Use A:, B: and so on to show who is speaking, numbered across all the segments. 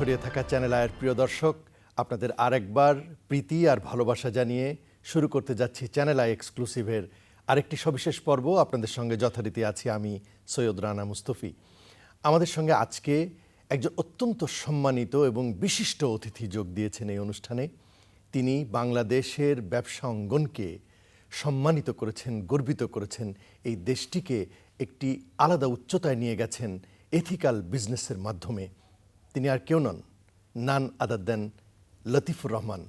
A: ছড়িয়ে থাকা চ্যানেল আয়ের প্রিয় দর্শক, আপনাদের আরেকবার প্রীতি আর ভালোবাসা জানিয়ে শুরু করতে যাচ্ছি চ্যানেল আই এক্সক্লুসিভের আরেকটি সবিশেষ পর্ব। আপনাদের সঙ্গে যথারীতি আছি আমি সৈয়দ রানা মুস্তফি। আমাদের সঙ্গে আজকে একজন অত্যন্ত সম্মানিত এবং বিশিষ্ট অতিথি যোগ দিয়েছেন এই অনুষ্ঠানে। তিনি বাংলাদেশের ব্যবসা অঙ্গনকে সম্মানিত করেছেন, গর্বিত করেছেন। এই দেশটিকে একটি আলাদা উচ্চতায় নিয়ে গেছেন এথিক্যাল বিজনেসের মাধ্যমে। তিনি আর কেউ নন নান আদার দেন লতিফুর রহমান।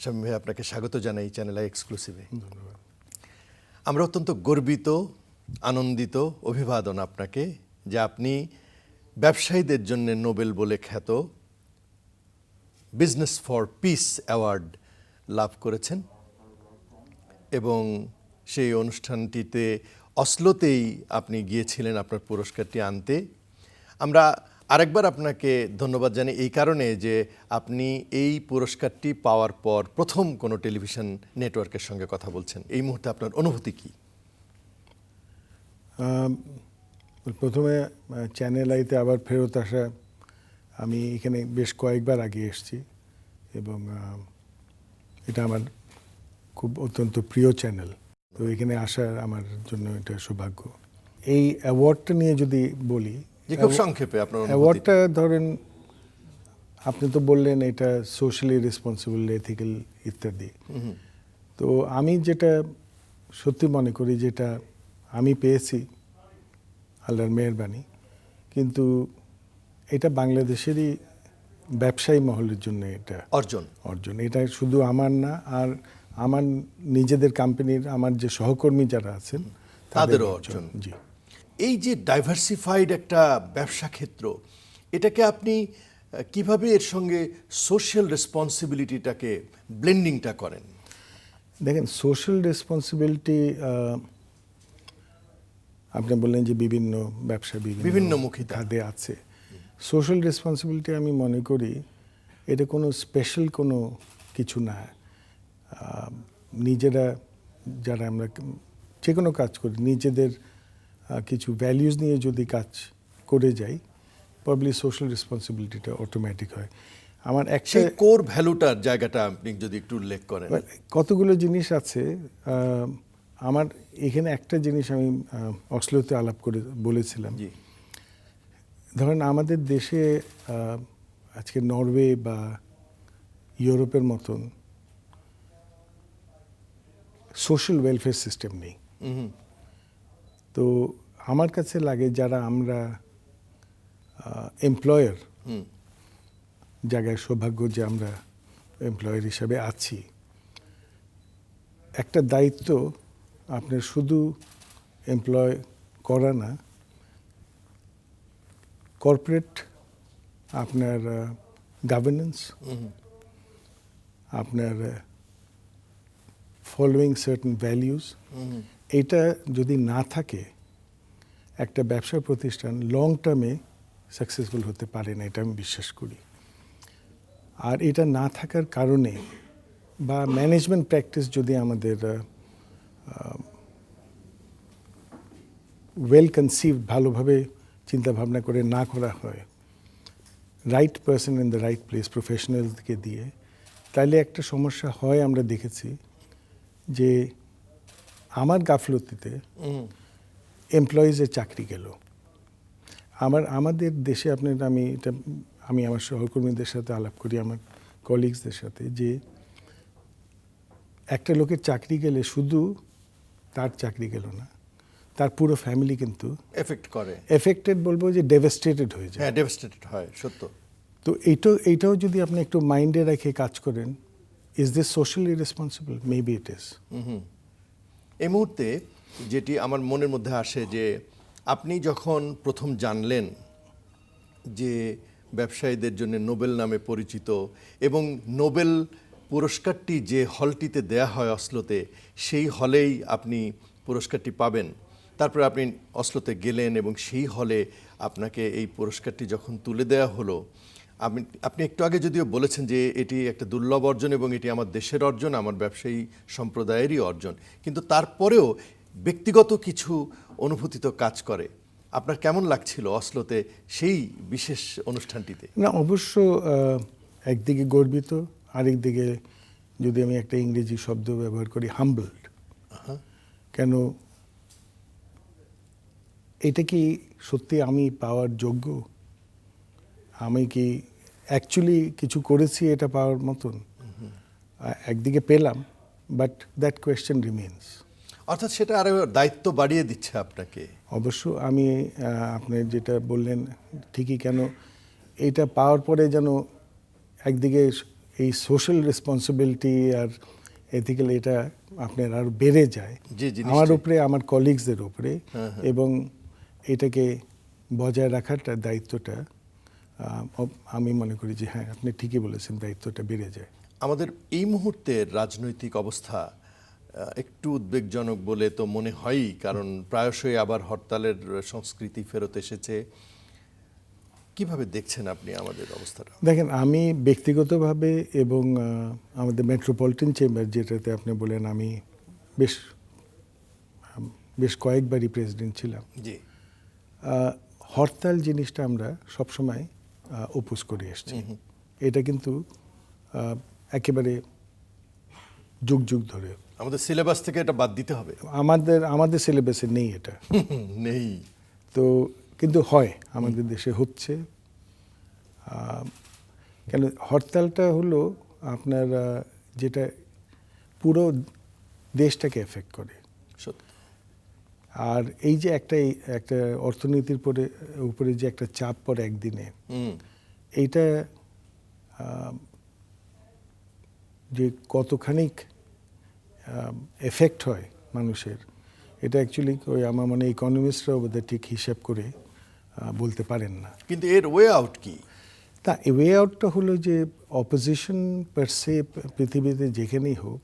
A: স্বামী ভাই আপনাকে স্বাগত জানাই চ্যানেল আই এক্সক্লুসিভে। আমরা অত্যন্ত গর্বিত আনন্দিত অভিবাদন আপনাকে যে আপনি ব্যবসায়ীদের জন্য নোবেল বলে খ্যাত বিজনেস ফর পিস অ্যাওয়ার্ড লাভ করেছেন এবং সেই অনুষ্ঠানটিতে অসলোতেই আপনি গিয়েছিলেন আপনার পুরস্কারটি আনতে। আমরা আরেকবার আপনাকে ধন্যবাদ জানি এই কারণে যে আপনি এই পুরস্কারটি পাওয়ার পর প্রথম কোনো টেলিভিশন নেটওয়ার্কের সঙ্গে কথা বলছেন। এই মুহূর্তে আপনার অনুভূতি কি?
B: প্রথমে চ্যানেল আইতে আবার ফেরত আসা, আমি এখানে বেশ কয়েকবার আগে এসেছি এবং এটা আমার খুব অত্যন্ত প্রিয় চ্যানেল। তো এখানে আসার আমার জন্য এটা সৌভাগ্য। এই অ্যাওয়ার্ডটা নিয়ে যদি বলি
A: যে খুব সংক্ষেপে আপনার
B: অ্যাওয়ার্ডটা ধরেন আপনি তো বললেন এটা সোশ্যালি রেসপন্সিবল এথিক্যাল ইত্যাদি। তো আমি যেটা সত্যি মনে করি যেটা আমি পেয়েছি আল্লাহর মেহরবানি কিন্তু এটা বাংলাদেশেরই ব্যবসায়ী মহলের জন্য এটা
A: অর্জন।
B: অর্জন। এটা শুধু আমার না আর আমার নিজেদের কোম্পানির আমার যে সহকর্মী যারা আছেন
A: তাদেরও অর্জন।
B: জি।
A: এই যে ডাইভার্সিফাইড একটা ব্যবসা ক্ষেত্র এটাকে আপনি কীভাবে এর সঙ্গে সোশ্যাল রেসপন্সিবিলিটিটাকে ব্লেন্ডিংটা করেন?
B: দেখেন সোশ্যাল রেসপন্সিবিলিটি আপনি বললেন যে বিভিন্ন ব্যবসা বিভিন্ন
A: বিভিন্নমুখিতা।
B: খাদে আছে। সোশ্যাল রেসপন্সিবিলিটি আমি মনে করি এটা কোনো স্পেশাল কোনো কিছু না। নিজেরা যারা আমরা যে কোনো কাজ করি নিজেদের কিছু ভ্যালিউজ নিয়ে যদি কাজ করে যাই প্রবলি সোশ্যাল রেসপন্সিবিলিটিটা অটোমেটিক হয়। আমার একটা
A: কোর ভ্যালুটার জায়গাটা আপনি যদি একটু উল্লেখ করেন।
B: কতগুলো জিনিস আছে আমার এখানে একটা জিনিস আমি আহ, আলাপ করে বলেছিলাম। ধরেন আমাদের দেশে আজকে নরওয়ে বা ইউরোপের মতন সোশ্যাল ওয়েলফেয়ার সিস্টেম নেই। তো আমার কাছে লাগে যারা আমরা এমপ্লয়ার জায়গায় সৌভাগ্য যে আমরা এমপ্লয়ার হিসাবে আছি। একটা দায়িত্ব আপনার শুধু এমপ্লয় করা না কর্পোরেট আপনার গভর্নেন্স আপনার ফলোয়িং সার্টেন ভ্যালিউজ
A: হুম।
B: এটা যদি না থাকে, একটা ব্যবসা প্রতিষ্ঠান লং টার্মে সাকসেসফুল হতে পারে না, এটা আমি বিশ্বাস করি। আর এটা না থাকার কারণে বা ম্যানেজমেন্ট প্র্যাকটিস যদি আমাদের ওয়েল কনসিভ ভালোভাবে চিন্তা ভাবনা করে না করা হয় right person in the right place প্রফেশনালকে দিয়ে তাহলে একটা সমস্যা হয়, আমরা দেখেছি যে আমার গাফলতিতে এমপ্লয়িজের চাকরি গেল। আমার আমাদের দেশে আপনার আমি এটা আমি আমার সহকর্মীদের সাথে আলাপ করি আমার কলিগসদের সাথে যে একটা লোকের চাকরি গেলে শুধু তার চাকরি গেল না তার পুরো ফ্যামিলি কিন্তু
A: এফেক্ট করে।
B: এফেক্টেড বলব যে ডেভাস্টেটেড হয়ে যায়।
A: হ্যাঁ ডেভাস্টেটেড হয় সত্য।
B: তো এইটাও এইটাও যদি আপনি একটু মাইন্ডে রেখে কাজ করেন is this socially responsible maybe it is
A: hmm. এই মুহূর্তে যেটি আমার মনের মধ্যে আসে যে আপনি যখন প্রথম জানলেন যে ব্যবসায়ীদের জন্য নোবেল নামে পরিচিত এবং নোবেল পুরস্কারটি যে হলটিতে দেয়া হয় অসলোতে, সেই হলেই আপনি পুরস্কারটি পাবেন। তারপরে আপনি অসলোতে গেলেন এবং সেই হলে আপনাকে এই পুরস্কারটি যখন তুলে দেওয়া হলো আপনি আপনি একটু আগে যদিও বলেছেন যে এটি একটা দুর্লভ অর্জন এবং এটি আমার দেশের অর্জন আমার ব্যবসায়ী সম্প্রদায়েরই অর্জন কিন্তু তারপরেও ব্যক্তিগত কিছু অনুভূতি তো কাজ করে। আপনার কেমন লাগছিল অসলোতে সেই বিশেষ অনুষ্ঠানটিতে?
B: না অবশ্য একদিকে গর্বিত আরেকদিকে যদি আমি একটা ইংরেজি শব্দ ব্যবহার করি হাম্বলড কেন এটা কি সত্যি আমি পাওয়ার যোগ্য? আমি কি অ্যাকচুয়ালি কিছু করেছি এটা পাওয়ার মতন? একদিকে পেলাম বাট দ্যাট কোয়েশ্চেন রিমেন্স
A: অর্থাৎ সেটা আরও দায়িত্ব বাড়িয়ে দিচ্ছে আপনাকে।
B: অবশ্য আমি আপনি যেটা বললেন ঠিকই কেন এটা পাওয়ার পরে যেন একদিকে এই সোশ্যাল রেসপন্সিবিলিটি আর এথিক্যাল এটা আপনার আর বেড়ে যায়। আমার উপরে আমার কলিগসদের উপরে এবং এটাকে বজায় রাখারটা দায়িত্বটা আমি মনে করি যে হ্যাঁ আপনি ঠিকই বলেছেন দায়িত্বটা বেড়ে যায়।
A: আমাদের এই মুহূর্তের রাজনৈতিক অবস্থা একটু উদ্বেগজনক বলে তো মনে হয়ই কারণ প্রায়শই আবার হরতালের সংস্কৃতি ফেরত এসেছে। কীভাবে দেখছেন আপনি আমাদের অবস্থাটা?
B: দেখেন আমি ব্যক্তিগতভাবে এবং আমাদের মেট্রোপলিটন চেম্বার যেটাতে আপনি বলেন আমি বেশ বেশ কয়েকবারই প্রেসিডেন্ট ছিলাম।
A: জি।
B: হরতাল জিনিসটা আমরা সবসময় ওপোজ করে এসেছি এটা কিন্তু একেবারে যুগ যুগ ধরে।
A: আমাদের সিলেবাস থেকে এটা বাদ দিতে হবে।
B: আমাদের আমাদের সিলেবাসে নেই এটা।
A: নেই।
B: তো কিন্তু হয় আমাদের দেশে হচ্ছে। কেন হরতালটা হলো আপনার যেটা পুরো দেশটাকে এফেক্ট করে।
A: সত্যি।
B: আর এই যে একটা একটা অর্থনীতির পরে উপরে যে একটা চাপ পড়ে একদিনে এইটা যে কতখানিক এফেক্ট হয় মানুষের এটা অ্যাকচুয়ালি ওই আমার মানে ইকোনমিস্টরাও বোধহয় ঠিক হিসাব করে বলতে পারেন না।
A: কিন্তু এর ওয়ে আউট কি?
B: তা ওয়ে আউটটা হলো যে অপোজিশন পার সে পৃথিবীতে যেখানেই হোক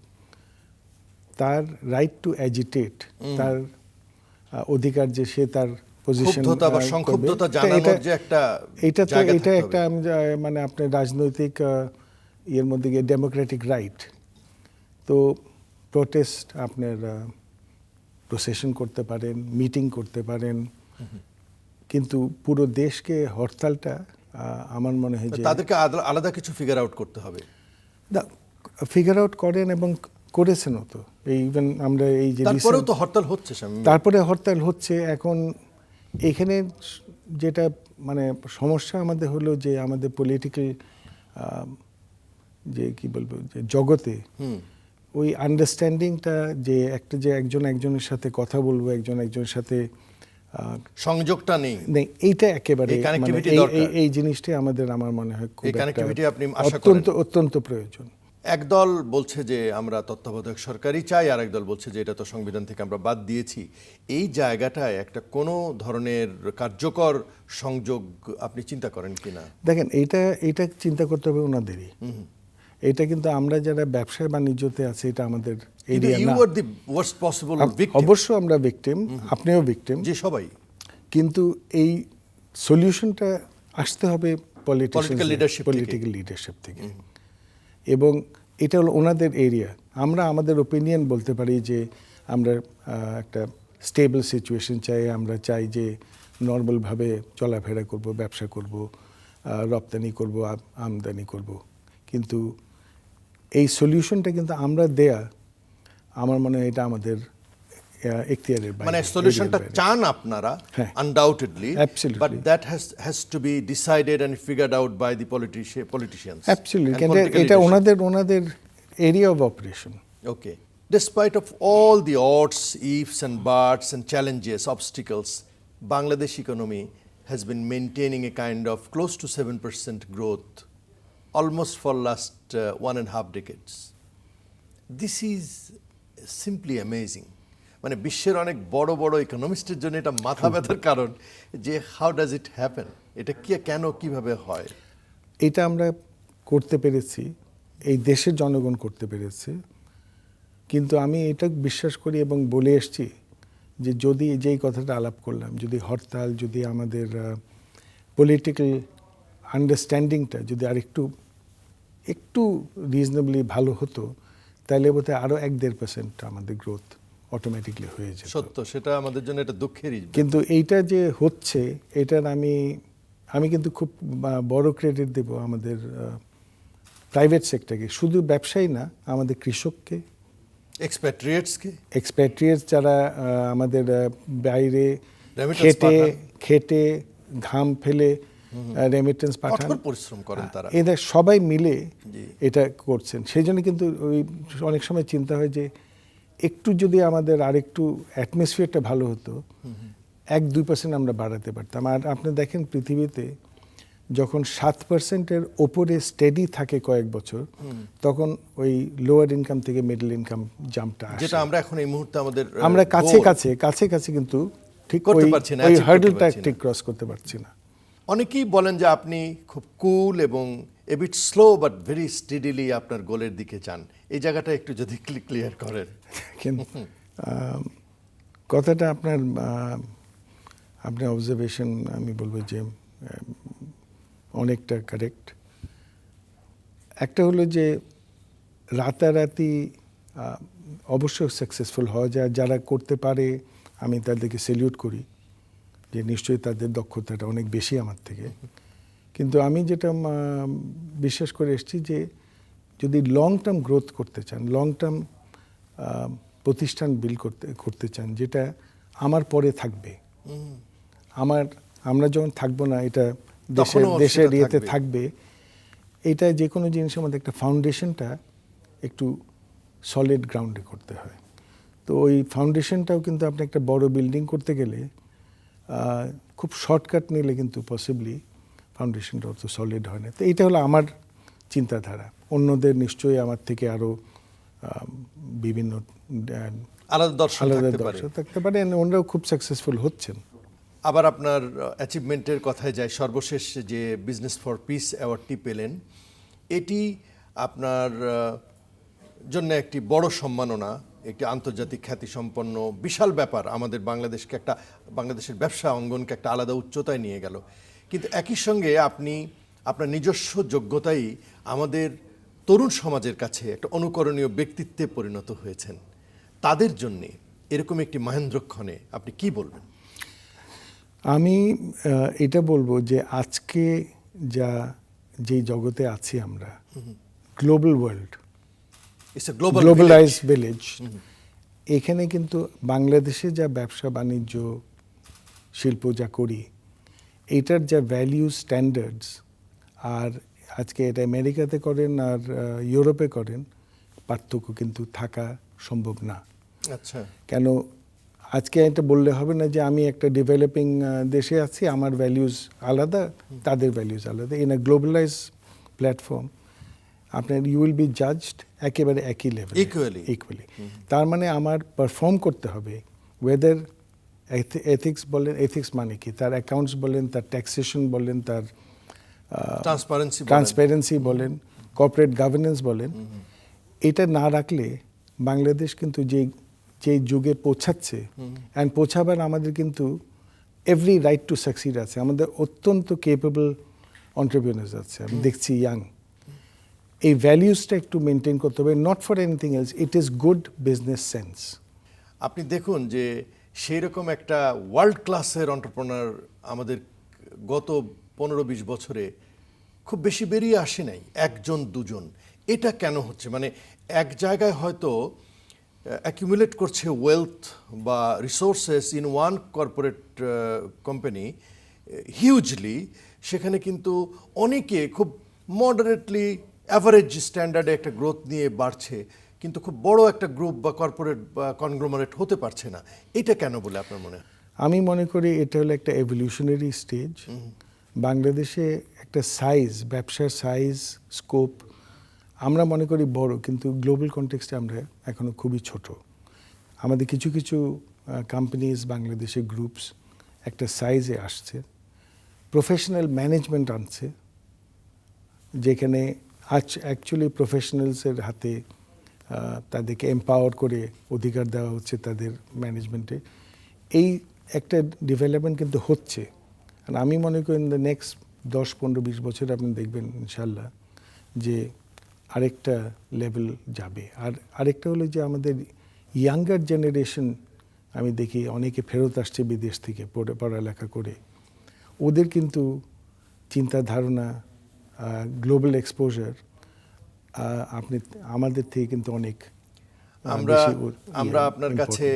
B: তার রাইট টু অ্যাজিটেট তার অধিকার যে সে তার পজিশন
A: সংক্ষুব্ধতা জানানোর যে একটা
B: এটা তো এটা একটা মানে আপনার রাজনৈতিক ইয়ের মধ্যে গিয়ে ডেমোক্রেটিক রাইট তো প্রোটেস্ট আপনার প্রসেশন করতে পারেন মিটিং করতে পারেন। কিন্তু পুরো দেশকে হরতালটা আমার মনে হয় যে
A: তাদেরকে আলাদা- আলাদা কিছু ফিগার আউট করতে হবে।
B: ফিগার আউট করেন এবং করেছেনও তো। এই ইভেন আমরা এই যে
A: তারপরেও তো হরতাল হচ্ছে
B: তারপরে হরতাল হচ্ছে এখন এখানে যেটা মানে সমস্যা আমাদের হলো যে আমাদের পলিটিক্যাল যে কি বলব যে জগতে ওই আন্ডারস্ট্যান্ডিংটা যে একটা যে একজন একজনের সাথে কথা বলব একজন একজনের সাথে
A: সংযোগটা নেই।
B: নেই। এইটা একেবারে
A: এই
B: মানে জিনিসটাই আমাদের আমার মনে হয়? অত্যন্ত অত্যন্ত প্রয়োজন।
A: একদল বলছে যে আমরা তত্ত্বাবধায়ক সরকারই চাই আর একদল বলছে যে এটা তো সংবিধান থেকে আমরা বাদ দিয়েছি। এই জায়গাটায় একটা কোনো ধরনের কার্যকর সংযোগ আপনি চিন্তা করেন কিনা
B: দেখেন এইটা এইটা চিন্তা করতে হবে ওনাদেরই। এটা কিন্তু আমরা যারা ব্যবসায় বাণিজ্যতে আছে এটা আমাদের এরিয়া না। অবশ্য আমরা ভিকটিম আপনিও ভিকটিম
A: যে সবাই।
B: কিন্তু এই সলিউশনটা আসতে হবে
A: Political লিডারশিপ।
B: পলিটিক্যাল লিডারশিপ থেকে। এবং এটা হলো ওনাদের এরিয়া আমরা আমাদের ওপিনিয়ন বলতে পারি যে আমরা একটা স্টেবল সিচুয়েশন চাই, আমরা চাই যে নর্মালভাবে চলাফেরা করব, ব্যবসা করব রপ্তানি করব আমদানি করব। কিন্তু এই সলিউশনটা কিন্তু আমরা দেয়া, আমার মনে হয় এটা আমাদের এখতিয়ারের বাইরে
A: মানে সলিউশনটা। চান আপনারা
B: হ্যাঁ।
A: Undoubtedly. But that has has to be decided and figured out by the politicians
B: absolutely এটা ওনাদের ওনাদের area of operation
A: Okay. Despite of all the odds, ifs and buts and challenges, obstacles, Bangladesh economy has been maintaining a kind of close to 7% growth almost for last uh, one and a half decades. This is simply amazing. মানে বিশ্বের অনেক বড় বড় ইকোনমিস্টের জন্য এটা মাথা ব্যথার কারণ যে হাউ ডাজ ইট হ্যাপেন এটা কি, কেন, কীভাবে হয়?
B: এটা আমরা করতে পেরেছি, এই দেশের জনগণ করতে পেরেছে। কিন্তু আমি এটা বিশ্বাস করি এবং বলে এসছি যে যদি যেই কথাটা আলাপ করলাম, যদি হরতাল, যদি আমাদের পলিটিক্যাল আন্ডারস্ট্যান্ডিংটা যদি আরেকটু, একটু রিজনেবলি ভালো হতো, তাহলে বোধহয় আরও এক দেড় পার্সেন্ট আমাদের গ্রোথ অটোমেটিকলি হয়ে যেত।
A: সত্য সেটা আমাদের জন্য এটা দুঃখেরই
B: কিন্তু এইটা যে হচ্ছে এটার আমি আমি কিন্তু খুব বড় ক্রেডিট দেব আমাদের প্রাইভেট সেক্টরকে শুধু ব্যবসায়ী না আমাদের কৃষককে।
A: এক্সপ্যাট্রিয়েটসকে
B: এক্সপ্যাট্রিয়েটস যারা আমাদের বাইরে খেটে খেটে ঘাম ফেলে রেমিটেন্স পাঠান।
A: পরিশ্রম করেন তারা।
B: এদের সবাই মিলে এটা করছেন। সেই জন্য কিন্তু ওই অনেক সময় চিন্তা হয় যে একটু যদি আমাদের আরেকটু অ্যাটমসফিয়ারটা ভালো হতো এক দুই পার্সেন্ট আমরা বাড়াতে পারতাম। আর আপনি দেখেন পৃথিবীতে যখন সাত পার্সেন্টের ওপরে স্টেডি থাকে কয়েক বছর তখন ওই লোয়ার ইনকাম থেকে মিডল ইনকাম জাম্পটা
A: যেটা আমরা এখন এই মুহূর্তে আমাদের
B: আমরা কাছে কাছে কাছে কাছে কিন্তু ঠিক
A: করতে পারছি না,
B: ওই হার্ডলটা ঠিক ক্রস করতে পারছি না।
A: অনেকেই বলেন যে আপনি খুব কুল এবং a bit slow but very steadily আপনার গোলের দিকে যান। এই জায়গাটা একটু যদি ক্লিয়ার করেন।
B: কিন্তু কথাটা আপনার আপনার অবজারভেশন আমি বলব যে অনেকটা কারেক্ট একটা হলো যে, রাতারাতি অবশ্যই সাকসেসফুল হওয়া যায়। যারা করতে পারে, আমি তাদেরকে সেলিউট করি যে, নিশ্চয়ই তাদের দক্ষতাটা অনেক বেশি আমার থেকে। কিন্তু আমি যেটা বিশ্বাস করে এসেছি যে যদি লং টার্ম গ্রোথ করতে চান লং টার্ম প্রতিষ্ঠান বিল করতে করতে চান যেটা আমার পরে থাকবে। আমার আমরা যখন থাকব না এটা দেশের দেশের ইয়েতে
A: থাকবে।
B: এটা যে কোনো জিনিসের মধ্যে একটা ফাউন্ডেশনটা একটু সলিড গ্রাউন্ডে করতে হয়। তো ওই ফাউন্ডেশনটাও কিন্তু আপনি একটা বড় বিল্ডিং করতে গেলে খুব শর্টকাট নিলে কিন্তু পসিবলি ফাউন্ডেশনটা অত সলিড হয় না। তো এইটা হলো আমার চিন্তাধারা। অন্যদের নিশ্চয়ই আমার থেকে আরও বিভিন্ন
A: আলাদা দর্শন
B: আলাদা দর্শক থাকতে পারে। ওনারাও খুব সাকসেসফুল হচ্ছেন।
A: আবার আপনার অ্যাচিভমেন্টের কথায় যায় সর্বশেষ যে বিজনেস ফর পিস অ্যাওয়ার্ডটি পেলেন এটি আপনার জন্য একটি বড় সম্মাননা একটি আন্তর্জাতিক খ্যাতিসম্পন্ন বিশাল ব্যাপার। আমাদের বাংলাদেশকে একটা বাংলাদেশের ব্যবসা অঙ্গনকে একটা আলাদা উচ্চতায় নিয়ে গেল। কিন্তু একই সঙ্গে আপনি আপনার নিজস্ব যোগ্যতাই আমাদের তরুণ সমাজের কাছে একটা অনুকরণীয় ব্যক্তিত্বে পরিণত হয়েছেন। তাদের জন্যে এরকম একটি মহেন্দ্রক্ষণে আপনি কি বলবেন?
B: আমি এটা বলব যে আজকে যা যেই জগতে আছি আমরা গ্লোবাল ওয়ার্ল্ড গ্লোবালাইজ ভিলেজ এখানে কিন্তু বাংলাদেশে যা ব্যবসা বাণিজ্য শিল্প যা করি এটার যা ভ্যালিউ স্ট্যান্ডার্ডস আর আজকে এটা আমেরিকাতে করেন আর ইউরোপে করেন পার্থক্য কিন্তু থাকা সম্ভব না।
A: আচ্ছা।
B: কেন? আজকে এটা বললে হবে না যে আমি একটা ডেভেলপিং দেশে আছি আমার ভ্যালিউজ আলাদা তাদের ভ্যালিউজ আলাদা। ইন আ গ্লোবালাইজ প্ল্যাটফর্ম আপনার ইউ উইল বি জাজড একেবারে একই লেভেল
A: Equally.
B: ইকুয়ালি তার মানে আমার পারফর্ম করতে হবে ওয়েদার এথিক্স বলেন এথিক্স মানে কি? তার অ্যাকাউন্টস বলেন তার ট্যাক্সেশন বলেন তার
A: ট্রান্সপারেন্সি
B: ট্রান্সপারেন্সি বলেন। কর্পোরেট গভর্নেন্স বলেন। এটা না রাখলে বাংলাদেশ কিন্তু যে যে যুগে পৌঁছাচ্ছে অ্যান্ড পৌঁছাবার আমাদের কিন্তু এভরি রাইট টু সাকসিড আছে। আমাদের অত্যন্ত কেপেবল অন্টারপ্রিনার্স আছে। আমি দেখছি ইয়াং এই ভ্যালিউসটা একটু মেনটেন করতে হবে not for anything else it is good business sense
A: আপনি দেখুন যে সেই রকম একটা ওয়ার্ল্ড ক্লাসের অন্টারপ্রনার আমাদের গত পনেরো বিশ বছরে খুব বেশি বেরিয়ে আসে নাই, একজন, দুজন। এটা কেন হচ্ছে? মানে এক জায়গায় হয়তো অ্যাকিউমুলেট করছে ওয়েলথ বা resources in one corporate company hugely সেখানে কিন্তু অনেকে খুব মডারেটলি অ্যাভারেজ স্ট্যান্ডার্ডে একটা গ্রোথ নিয়ে বাড়ছে। কিন্তু খুব বড় একটা গ্রুপ বা কর্পোরেট বা কনগ্লোমারেট হতে পারছে না। এটা কেন বলে আপনার মনে হয়?
B: আমি মনে করি এটা হলো একটা এভলিউশনারি স্টেজ বাংলাদেশে একটা সাইজ ব্যবসার সাইজ স্কোপ আমরা মনে করি বড় কিন্তু গ্লোবাল কনটেক্সটে আমরা এখনও খুবই ছোট। আমাদের কিছু কিছু কোম্পানিজ বাংলাদেশের গ্রুপস একটা সাইজে আসছে। প্রফেশনাল ম্যানেজমেন্ট আনছে। যেখানে আজ অ্যাকচুয়ালি প্রফেশনালসের হাতে তাদেরকে এম্পাওয়ার করে অধিকার দেওয়া হচ্ছে তাদের ম্যানেজমেন্টে এই একটা ডেভেলপমেন্ট কিন্তু হচ্ছে। আর আমি মনে করি দ্য নেক্সট দশ, পনেরো, বিশ বছর আপনি দেখবেন ইনশাল্লাহ যে আরেকটা লেভেল যাবে। আর আরেকটা হলো যে আমাদের ইয়াঙ্গার জেনারেশন আমি দেখি অনেকে ফেরত আসছে বিদেশ থেকে পড়ে, পড়ালেখা করে। ওদের কিন্তু চিন্তা ধারণা গ্লোবাল এক্সপোজার আপনি আমাদের থেকে কিন্তু অনেক
A: আমরা আমরা
B: ইয়ে,
A: আপনার কাছে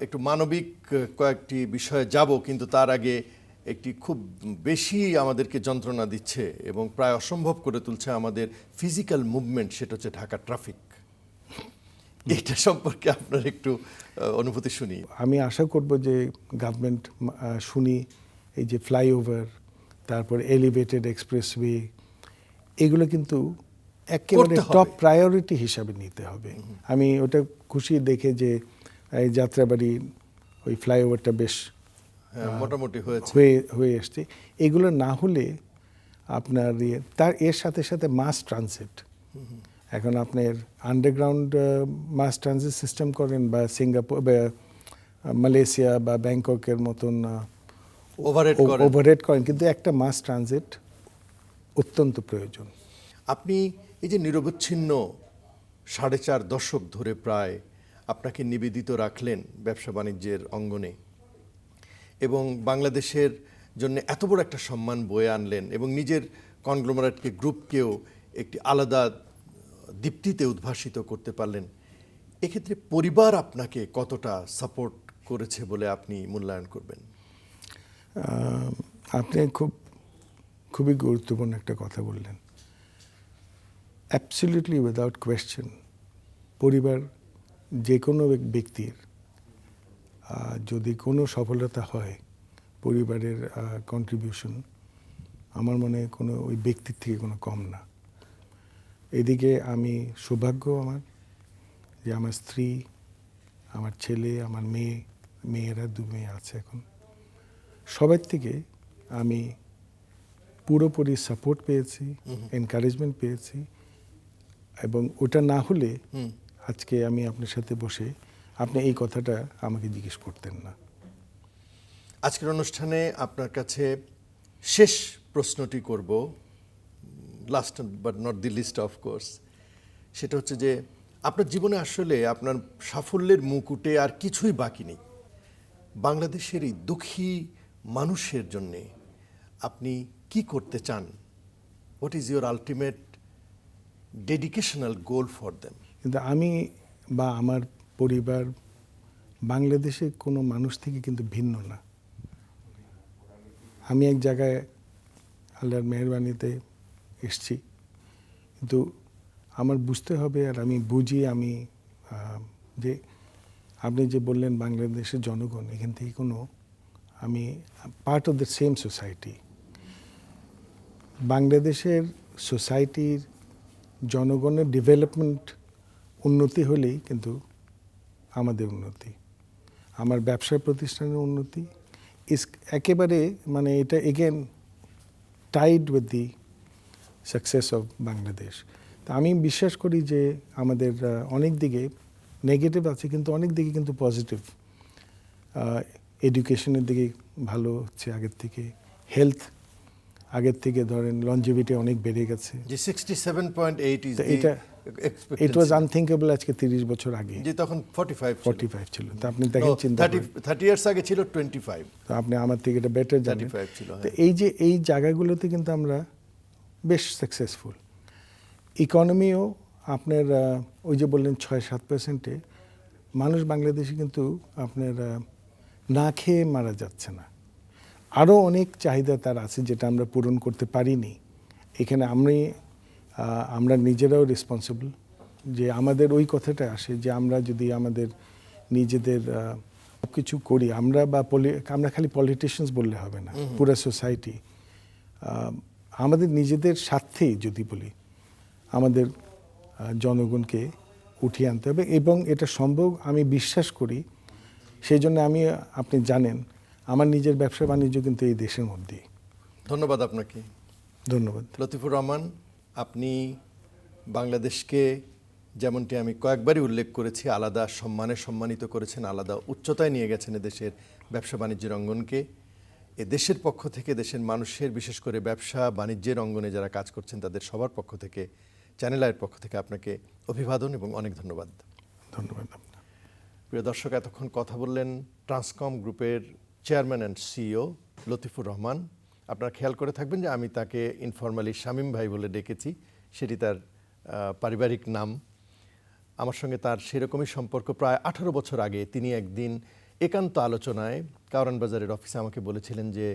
A: একটু মানবিক কয়েকটি বিষয়ে যাব কিন্তু তার আগে একটি খুব বেশি আমাদেরকে যন্ত্রণা দিচ্ছে এবং প্রায় অসম্ভব করে তুলছে আমাদের ফিজিক্যাল মুভমেন্ট সেটা হচ্ছে ঢাকা ট্রাফিক এটা সম্পর্কে আপনার একটু অনুভূতি শুনি।
B: আমি আশা করব যে গভর্নমেন্ট শুনি এই যে ফ্লাইওভার তারপর এলিভেটেড এক্সপ্রেসওয়ে এগুলো কিন্তু একেবারে টপ প্রায়োরিটি হিসাবে নিতে হবে। আমি ওটা খুশি দেখে যে এই যাত্রাবাড়ি ওই ফ্লাইওভারটা বেশ
A: হ্যাঁ, মোটামুটি হয়েছে।
B: হয়ে হয়ে এসছে এগুলো না হলে আপনার ইয়ে তার এর সাথে সাথে মাস ট্রানজিট। এখন আপনার আন্ডারগ্রাউন্ড মাস ট্রানজিট সিস্টেম করেন বা সিঙ্গাপুর বা মালয়েশিয়া বা ব্যাংককের মতন
A: ওভারহেড করেন।
B: কিন্তু একটা মাস ট্রানজিট অত্যন্ত প্রয়োজন।
A: আপনি এই যে নিরবচ্ছিন্ন সাড়ে চার দশক ধরে প্রায় আপনাকে নিবেদিত রাখলেন ব্যবসা বাণিজ্যের অঙ্গনে এবং বাংলাদেশের জন্য এত বড় একটা সম্মান বয়ে আনলেন এবং নিজের কনগ্লোমারেটকে, গ্রুপকেও একটি আলাদা দীপ্তিতে উদ্ভাসিত করতে পারলেন। এক্ষেত্রে পরিবার আপনাকে কতটা সাপোর্ট করেছে বলে আপনি মূল্যায়ন করবেন?
B: আপনি খুব, খুবই গুরুত্বপূর্ণ একটা কথা বললেন। অ্যাবসলিউটলি উইদাউট কোয়েশ্চেন পরিবার যে কোনো ব্যক- ব্যক্তির যদি কোনো সফলতা হয় পরিবারের কন্ট্রিবিউশন আমার মনে হয় কোনো ওই ব্যক্তির থেকে কোনো কম না। এদিকে আমি সৌভাগ্য আমার যে আমার স্ত্রী আমার ছেলে আমার মেয়ে মেয়েরা দু মেয়ে আছে এখন। সবার থেকে আমি পুরোপুরি সাপোর্ট পেয়েছি এনকারেজমেন্ট পেয়েছি। এবং ওটা না হলে
A: হুম।
B: আজকে আমি আপনার সাথে বসে আপনি এই কথাটা আমাকে জিজ্ঞেস করতেন না।
A: আজকের অনুষ্ঠানে আপনার কাছে শেষ প্রশ্নটি করব last but not the least of course সেটা হচ্ছে যে আপনার জীবনে আসলে আপনার সাফল্যের মুকুটে আর কিছুই বাকি নেই। বাংলাদেশের এই দুঃখী মানুষের জন্যে আপনি কি করতে চান? What is your ultimate dedicational goal for them
B: কিন্তু আমি বা আমার পরিবার বাংলাদেশে কোনো মানুষ থেকে কিন্তু ভিন্ন না। আমি এক জায়গায় আল্লাহর মেহরবানিতে এসছি। কিন্তু আমার বুঝতে হবে আর আমি বুঝি আমি যে আপনি যে বললেন বাংলাদেশের জনগণ, এখান থেকে কোনো আমি part of the same society বাংলাদেশের সোসাইটির জনগণের ডেভেলপমেন্ট উন্নতি হলেই কিন্তু আমাদের উন্নতি। আমার ব্যবসা প্রতিষ্ঠানের উন্নতি। ইস, একেবারে মানে এটা again tied with the success of Bangladesh তা আমি বিশ্বাস করি যে আমাদের অনেক দিকে নেগেটিভ আছে, কিন্তু অনেক দিকে কিন্তু পজিটিভ এডুকেশনের দিকে ভালো হচ্ছে, আগের থেকে হেলথ আগের থেকে ধরেন লঞ্জিভিটি অনেক বেড়ে গেছে।
A: যে সিক্সটি সেভেন পয়েন্ট এইট
B: এটা- ইট ওয়াজ আনথিঙ্কেবল আজকে তিরিশ বছর আগে।
A: যে তখন ফর্টি ফাইভ
B: ফর্টি ফাইভ ছিল। তা আপনি দেখেন চিন্তা
A: থার্টি
B: করেন।
A: থার্টি ইয়ার্স আগে ছিল টোয়েন্টি ফাইভ
B: তো আপনি আমার থেকে এটা বেটার জানেন।
A: 35 ছিল,
B: তো
A: হ্যাঁ।
B: এই যে এই জায়গাগুলোতে কিন্তু আমরা বেশ সাকসেসফুল ইকোনমিও আপনার ওই যে বললেন ছয় সাত পার্সেন্টে মানুষ বাংলাদেশে কিন্তু আপনার না খেয়ে মারা যাচ্ছে না। আরও অনেক চাহিদা তার আছে যেটা আমরা পূরণ করতে পারিনি। এখানে আমি আমরা নিজেরাও রেসপন্সিবল যে আমাদের ওই কথাটা আসে যে আমরা যদি আমাদের নিজেদের সব কিছু করি আমরা বা পলি আমরা খালি পলিটিশিয়ানস বললে হবে না পুরো সোসাইটি আমাদের নিজেদের স্বার্থেই যদি বলি আমাদের জনগণকে উঠিয়ে আনতে হবে এবং এটা সম্ভব আমি বিশ্বাস করি। সেই জন্য আমি আপনি জানেন আমার নিজের ব্যবসা বাণিজ্য কিন্তু এই দেশের মধ্যেই।
A: ধন্যবাদ আপনাকে।
B: ধন্যবাদ।
A: লতিফুর রহমান আপনি বাংলাদেশকে যেমনটি আমি কয়েকবারই উল্লেখ করেছি আলাদা সম্মানে সম্মানিত করেছেন আলাদা উচ্চতায় নিয়ে গেছেন দেশের ব্যবসা বাণিজ্যের অঙ্গনকে। এ দেশের পক্ষ থেকে দেশের মানুষের বিশেষ করে ব্যবসা বাণিজ্যের অঙ্গনে যারা কাজ করছেন তাদের সবার পক্ষ থেকে চ্যানেল আয়ের পক্ষ থেকে আপনাকে অভিবাদন এবং অনেক ধন্যবাদ।
B: ধন্যবাদ
A: প্রিয় দর্শক এতক্ষণ কথা বললেন ট্রান্সকম গ্রুপের chairman and CEO Latifur Rahman. আপনারা খেয়াল করে থাকবেন যে আমি তাকে ইনফরমালি শামীম ভাই বলে ডেকেছি। সেটি তার পারিবারিক নাম। আমার সঙ্গে তার সেরকমই সম্পর্ক প্রায় আঠারো বছর আগে। তিনি একদিন একান্ত আলোচনায় কারণ বাজারের অফিসে আমাকে বলেছিলেন যে,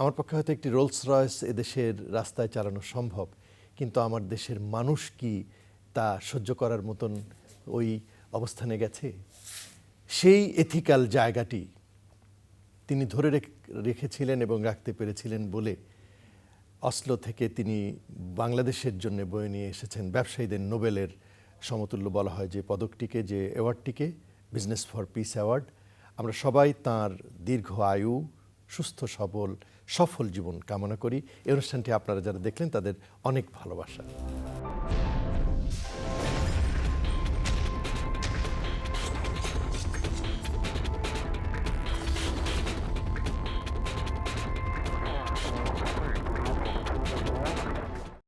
A: আমার পক্ষে হয়তো একটি রোলস রয়েস এদেশের রাস্তায় চালানো সম্ভব, কিন্তু আমার দেশের মানুষ কি তা সহ্য করার মতন ওই অবস্থানে গেছে? সেই এথিক্যাল জায়গাটি তিনি ধরে রেখ- রেখেছিলেন এবং রাখতে পেরেছিলেন বলে অসলো থেকে তিনি বাংলাদেশের জন্য বয়ে নিয়ে এসেছেন। ব্যবসায়ীদের নোবেলের সমতুল্য বলা হয় যে পদকটিকে, যে অ্যাওয়ার্ডটিকে, বিজনেস ফর পিস অ্যাওয়ার্ড। আমরা সবাই তার দীর্ঘ আয়ু, সুস্থ, সবল, সফল জীবন কামনা করি। এই অনুষ্ঠানটি আপনারা যারা দেখলেন তাদের অনেক ভালোবাসা।